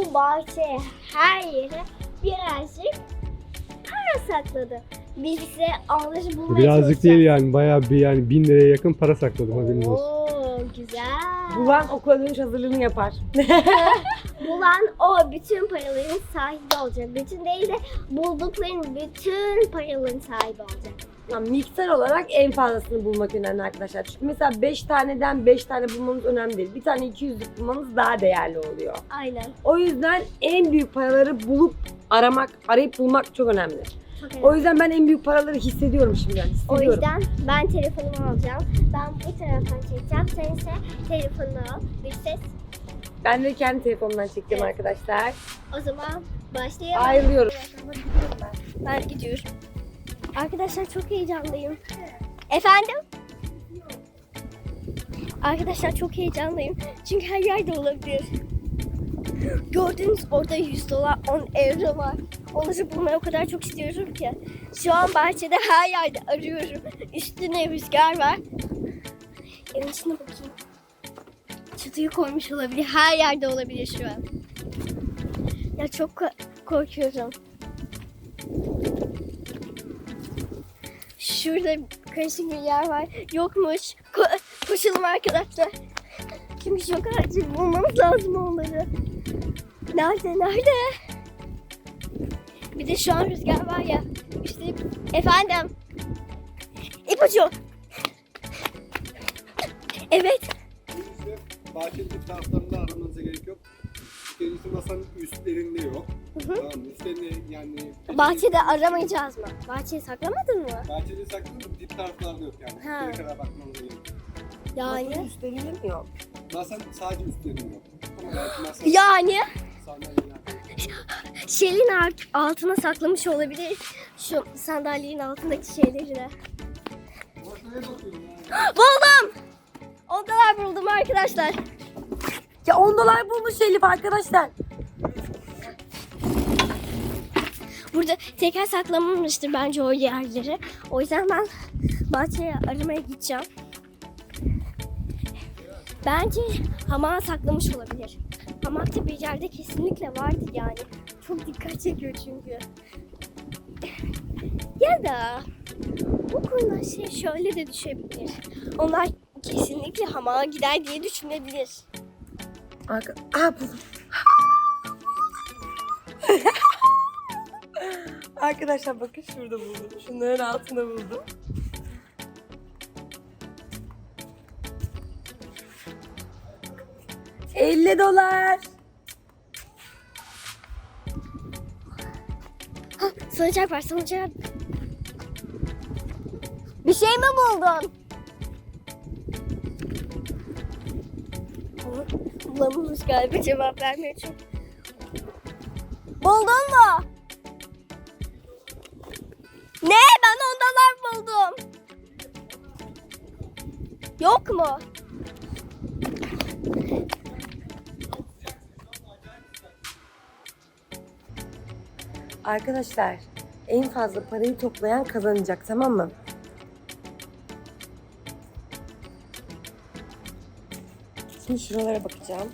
bu bahçe her yere birazcık para sakladı. Biz ise onları bulmaya Birazcık değil yani bayağı bir yani bin liraya yakın para sakladım haberiniz olsun. Oo güzel. Bulan okula dönüş hazırlığını yapar. Bulan o bütün paraların sahibi olacak. Bütün değil de buldukların bütün paraların sahibi olacak. Yani miktar olarak en fazlasını bulmak önemli arkadaşlar. Çünkü mesela 5 taneden 5 tane bulmamız önemli değil. Bir tane 200'lük bulmamız daha değerli oluyor. Aynen. O yüzden en büyük paraları bulup aramak, arayıp bulmak çok önemli. Çok O yüzden ben en büyük paraları hissediyorum şimdiden. O Hissediyorum. yüzden ben telefonumu alacağım. Ben bu taraftan çekeceğim. Sen ise telefonunu al. Bir ses. Ben de kendi telefonumdan çekeceğim Evet. arkadaşlar. O zaman başlayalım. Ayrılıyorum. Ben gidiyorum. Arkadaşlar çok heyecanlıyım. Efendim? Arkadaşlar çok heyecanlıyım. Çünkü her yerde olabilir. Gördüğünüz orada 100 dolar 10 euro var. Onları bulmayı o kadar çok istiyorum ki. Şu an bahçede her yerde arıyorum. Üstüne rüzgar var. Evin içine bakayım. Çatıyı koymuş olabilir. Her yerde olabilir şu an. Ya çok ko- korkuyorum. Şurada karışık bir yer var. Yokmuş. Ko- koşalım arkadaşlar. Çünkü çok acil bulmamız lazım onları. Nerede? Nerede? Bir de şu an rüzgar var ya. İşte efendim. İpucu. Evet. Birincisi bahçenin taraflarında aramanıza gerek yok. İkincisi masanın üstlerinde yok. Hı hı. Tamam? Üstlerinde yani... Bahçede aramayacağız mı? Bahçeyi saklamadın mı? Bahçede saklı dip taraflarda yok yani. Ha. Üstlere kadar bakmanıza gerek yok. Yani. Üstlerinde mi yok? Masanın sadece üstlerinde yok. Ama belki masa Yani. sandalyeler. Şeyin art- altına saklamış olabilir. Şu sandalyenin altındaki şeyleri de. Ortaya bakıyorum ya. Buldum. Odalar buldum arkadaşlar. Ya 10 dolar bulmuş Elif arkadaşlar. Burada tekrar saklanmamıştır bence o yerleri. O yüzden ben bahçeye aramaya gideceğim. Bence hamağa saklamış olabilir. Hamakta bir yerde kesinlikle vardı yani. Çok dikkat çekiyor çünkü. Ya da bu konuda şey şöyle de düşebilir. Onlar kesinlikle hamağa gider diye düşünebilir. Arka... Aa buldum. Arkadaşlar bakın şurada buldum. Şunların altında buldum. ...50 dolar. Ha, salıncak var salıncak. Bir şey mi buldun? Ama Bulamamış galiba cevap vermiyor çünkü. Buldun mu? Ne? Ben ondalar buldum. Yok mu? Arkadaşlar en fazla parayı toplayan kazanacak tamam mı? Şimdi şuralara bakacağım.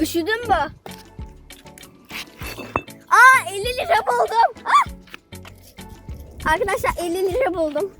Üşüdün mü? Aa 50 lira buldum. Ah! Arkadaşlar 50 lira buldum.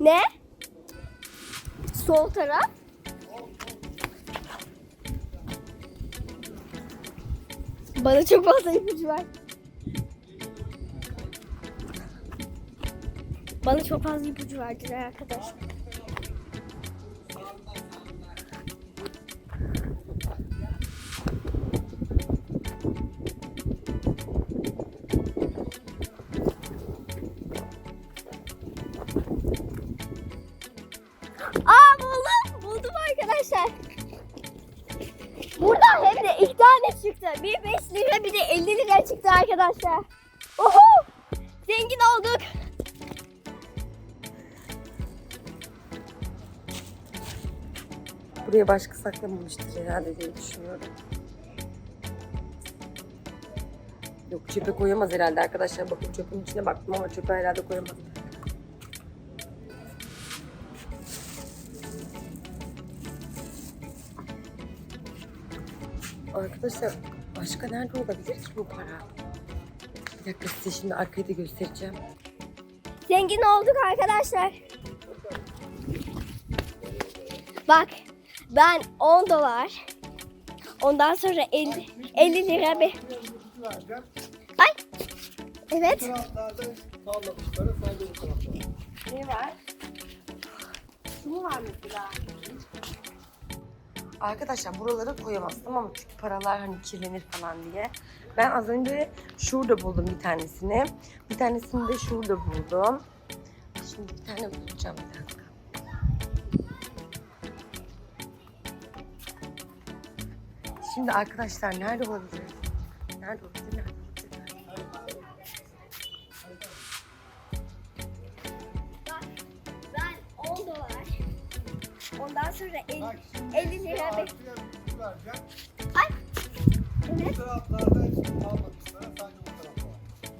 Ne? Sol taraf. Bana çok fazla ipucu ver. Bana çok fazla ipucu verdiler arkadaşlar. Tane çıktı. Bir 5 lira bir de 50 lira çıktı arkadaşlar. Oho! Zengin olduk. Buraya başka saklamamıştır herhalde diye düşünüyorum. Yok çöpe koyamaz herhalde arkadaşlar. Bakın çöpün içine baktım ama çöpe herhalde koyamaz. Arkadaşlar başka nerede olabilir ki bu para? Bir dakika size şimdi arkayı da göstereceğim. Zengin olduk arkadaşlar. Bak ben 10 dolar. Ondan sonra 50, 50 lira bir. Ay. Evet. Ne var? Şu mu var mesela? Arkadaşlar buralara koyamaz tamam mı? Çünkü paralar hani kirlenir falan diye. Ben az önce şurada buldum bir tanesini. Bir tanesini de şurada buldum. Şimdi bir tane bulacağım bir dakika. Şimdi arkadaşlar nerede olabilir? Nerede olabilir? Nerede Ondan sonra 50, Bak şimdi 50 lira. Ay. Evet. var.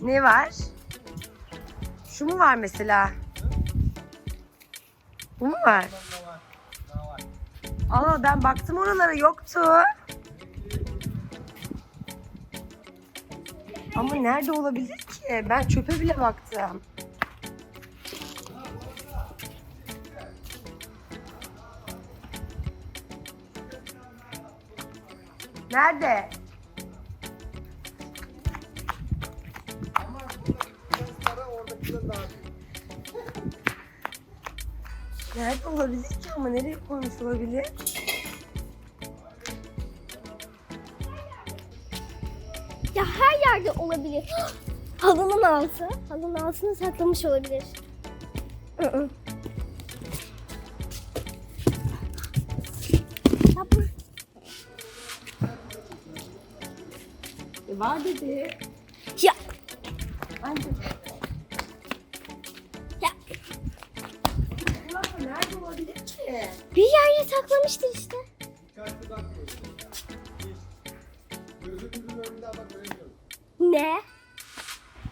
Ne var? Şu mu var mesela? Bu mu var? Ne var? Ne var? Aa ben baktım oralara yoktu. Ama nerede olabilir ki? Ben çöpe bile baktım. Nerede? Ama biraz para oradakiler daha büyük. Nerede olabilir ki ama nereye koymuş olabilir? Ya her yerde olabilir. Halının altı. Halının altına saklamış olabilir. Hı-hı. Ya var dedi. ya Bence. ya nerede olabilir ki? bir yerde saklamıştır işte. Ne?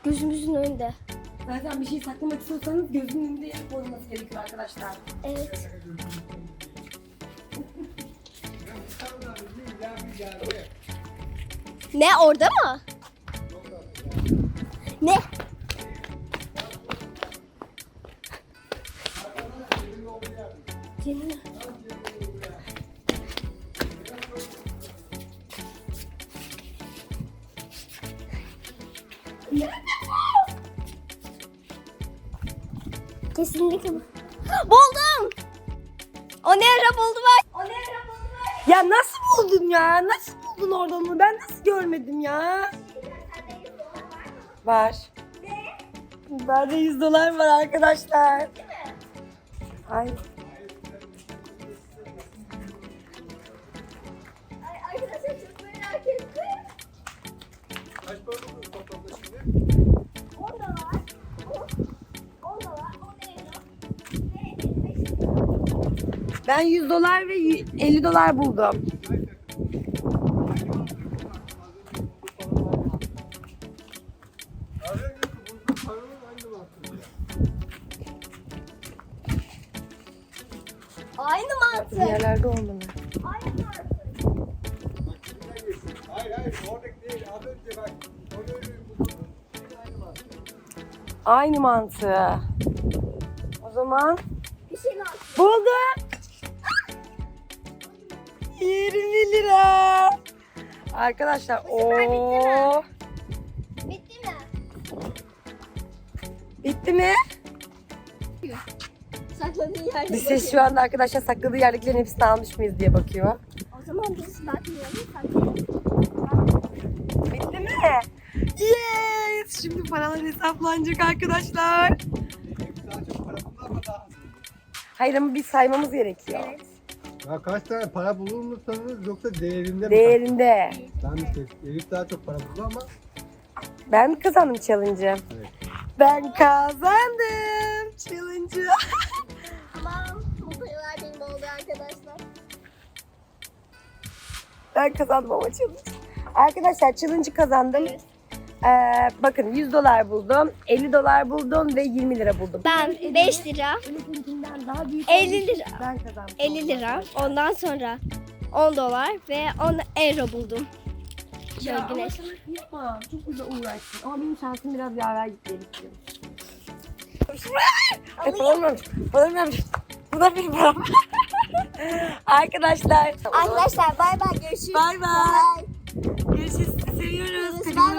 Gözümüzün önünde. Zaten bir şey saklamak istiyorsanız gözünün önünde yer koyması gerekiyor arkadaşlar. Evet. Ne orada mı? Ne? Kesinlikle bu. Buldum. O ne ara buldu bak. O ne ara buldu bak. Ya nasıl buldun ya? Nasıl buldun orada onu? Ben nasıl görmedim ya? Var. Bende 100 dolar var arkadaşlar. Ay. Ay, arkadaşlar çok merak ettim. Kaç para buldun toplamda şimdi? 10 dolar. 10 dolar. 10 euro. Ve 55 Ben 100 dolar ve y- 50 dolar buldum. Aynı mantık. yerlerde olmalı. Aynı mantık. Hayır hayır oradaki değil. Az önce bak. Aynı mantığı. O zaman Bir şey lazım. buldum. 20 lira. Arkadaşlar o bitti mi? Sakladığın yerde. Ses şu anda arkadaşlar sakladığı yerdekilerin hepsini almış mıyız diye bakıyor. O zaman biz bakmayalım. Saklayalım. Bitti mi? Yes! Şimdi paralar hesaplanacak arkadaşlar. Daha çok para buldu ama daha hızlı. Hayır ama bir saymamız gerekiyor. Evet. Ya kaç tane para bulur musunuz yoksa değerinde mi? Değerinde. Ben işte Elif daha çok para buldu ama Ben mi kazandım challenge'ı? Evet. Ben kazandım challenge'ı. Tamam. Bu paralar benim oldu arkadaşlar. ben kazandım ama challenge. Arkadaşlar challenge'ı kazandım. Evet. Ee, bakın 100 dolar buldum, 50 dolar buldum ve 20 lira buldum. Ben 5 lira, Ötekinden daha büyük 50 olduğu için lira. Ben kazandım. 50 lira, ondan sonra 10 dolar ve 10 euro buldum. Ya ama sana kıyamam. Çok güzel uğraştın. Ama benim şansım biraz yaver gitti istiyorum. Ay Param vermiş. Bu da benim param. Arkadaşlar. Arkadaşlar bay bay görüşürüz. Bay bay. Görüşürüz. Seviyoruz. Kalemini